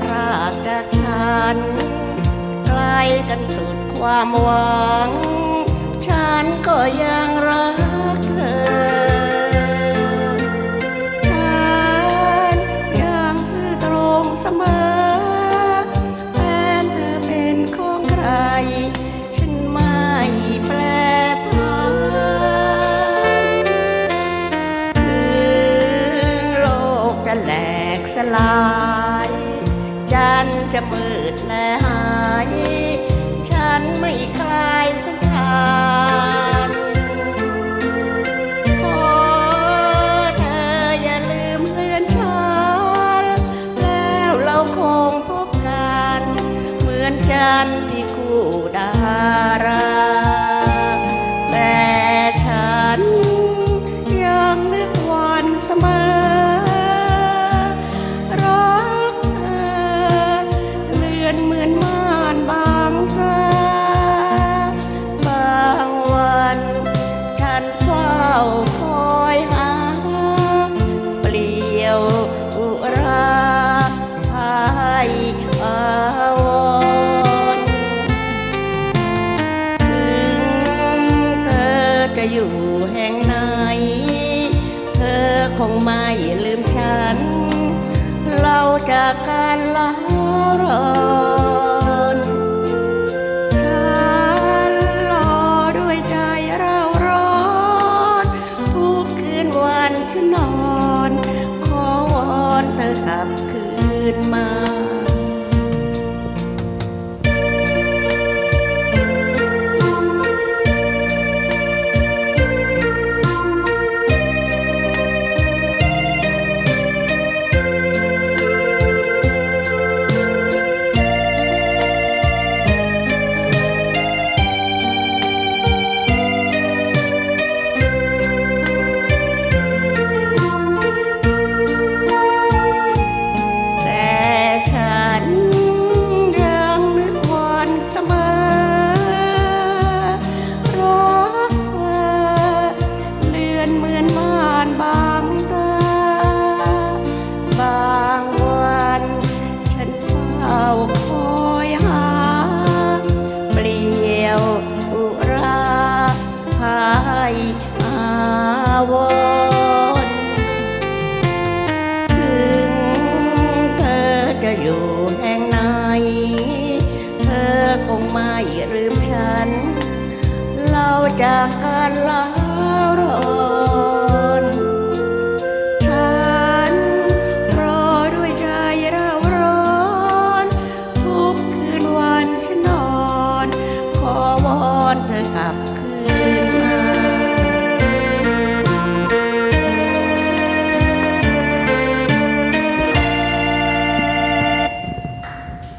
พลาดจากฉันใกล้กันสุดความหวัง ฉันก็ยังรักเธอฉันยังซื่อตรงเสมอแทนเธอเป็นของใครฉันไม่แปรผันถึงโลกจะแหลกสลาย ฉันไม่คลายสัมพันขอเธออย่าลืมเรือนฉันแล้วเราคงพบกันเหมือนจันทร์ จะอยู่แห่งไหน เธอคงไม่ลืมฉัน เราจากกันแล้วรอนฉันรอด้วยใจเราร้อนทุกคืนวันฉันนอน ขอวอนเธอกลับคืนมา อยู่แห่งไหน เธอคงไม่ลืมฉัน เราจากกันแล้ว